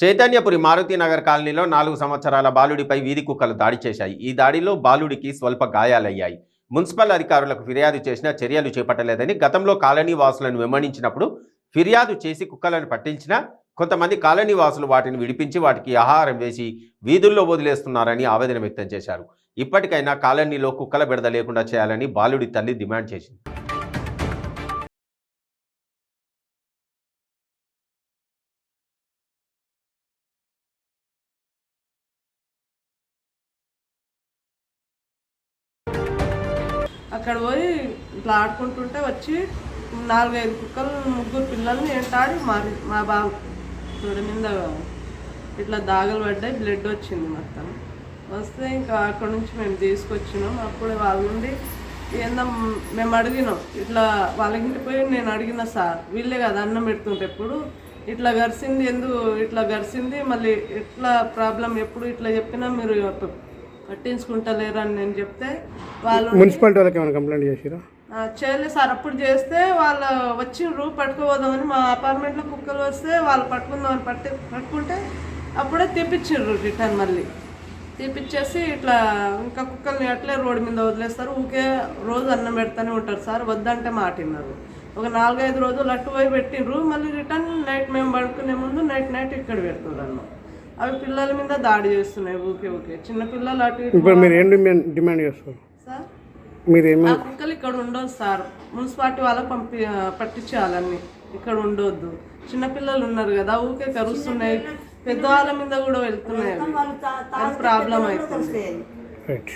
చైతన్యపురి మారుతినగర్ కాలనీలో నాలుగు సంవత్సరాల బాలుడిపై వీధి కుక్కలు దాడి చేశాయి. ఈ దాడిలో బాలుడికి స్వల్ప గాయాలయ్యాయి. మున్సిపల్ అధికారులకు ఫిర్యాదు చేసినా చర్యలు చేపట్టలేదని గతంలో కాలనీ వాసులను వెంబడించినప్పుడు ఫిర్యాదు చేసి కుక్కలను పట్టించినా కొంతమంది కాలనీ వాసులు వాటిని విడిపించి వాటికి ఆహారం వేసి వీధుల్లో వదిలేస్తున్నారని ఆవేదన వ్యక్తం చేశారు. ఇప్పటికైనా కాలనీలో కుక్కల బిడద లేకుండా చేయాలని బాలుడి తల్లి డిమాండ్ చేసింది. అక్కడ పోయి ఇట్లా ఆడుకుంటుంటే వచ్చి నాలుగైదు కుక్కలు ముగ్గురు పిల్లల్ని ఏంటాడి మారి మా బాబు చూడ మీద ఇట్లా దాగలు పడ్డాయి బ్లడ్ వచ్చింది మొత్తం. వస్తే ఇంకా అక్కడ నుంచి మేము తీసుకొచ్చినాం. అప్పుడు వాళ్ళ నుండి ఏందో మేము అడిగినాం. ఇట్లా వాళ్ళ ఇంటికి పోయి నేను అడిగిన సార్ వీళ్ళే కదా అన్నం పెడుతుంటే ఎప్పుడు? ఇట్లా గరిసింది ఎందుకు? ఇట్లా గరిసింది మళ్ళీ ఎట్లా ప్రాబ్లం ఎప్పుడు? ఇట్లా చెప్పినా మీరు పట్టించుకుంటలేరు అని నేను చెప్తే వాళ్ళు మున్సిపాలిటీ వాళ్ళకి ఏమైనా కంప్లైంట్ చేసిరా? చేయలేదు సార్ అప్పుడు చేస్తే వాళ్ళు వచ్చిండ్రు పట్టుకోపోదామని మా అపార్ట్మెంట్లో కుక్కలు వస్తే వాళ్ళు పట్టుకుందామని పట్టి పట్టుకుంటే అప్పుడే తీపిచ్చిండ్రు రిటర్న్ మళ్ళీ. తీపిచ్చేసి ఇట్లా ఇంకా కుక్కల్ని అట్లే రోడ్డు మీద వదిలేస్తారు. ఊకే రోజు అన్నం పెడతానే ఉంటారు సార్ వద్దంటే మాటిన్నారు. ఒక నాలుగైదు రోజులు అటు పోయి పెట్టిండ్రు మళ్ళీ రిటర్న్ నైట్ మేము పడుకునే ముందు నైట్ నైట్ ఇక్కడ పెడుతున్నారు అన్నం. అవి పిల్లల మీద దాడి చేస్తున్నాయి. ఊకే ఊకే చిన్న పిల్లలు అటు ఇప్పుడు మీరు ఏం డిమాండ్ డిమాండ్ చేస్తారు సార్? మీరు ఏమి ఆ కుక్కలు ఇక్కడ ఉండవు సార్. మున్సిపాలిటీ వాళ్ళకి పంపి పట్టించాలన్నీ. ఇక్కడ ఉండొద్దు. చిన్నపిల్లలు ఉన్నారు కదా ఊకే కరుస్తున్నాయి. పెద్దవాళ్ళ మీద కూడా వెళ్తున్నాయి. అది ప్రాబ్లం అవుతుంది. రైట్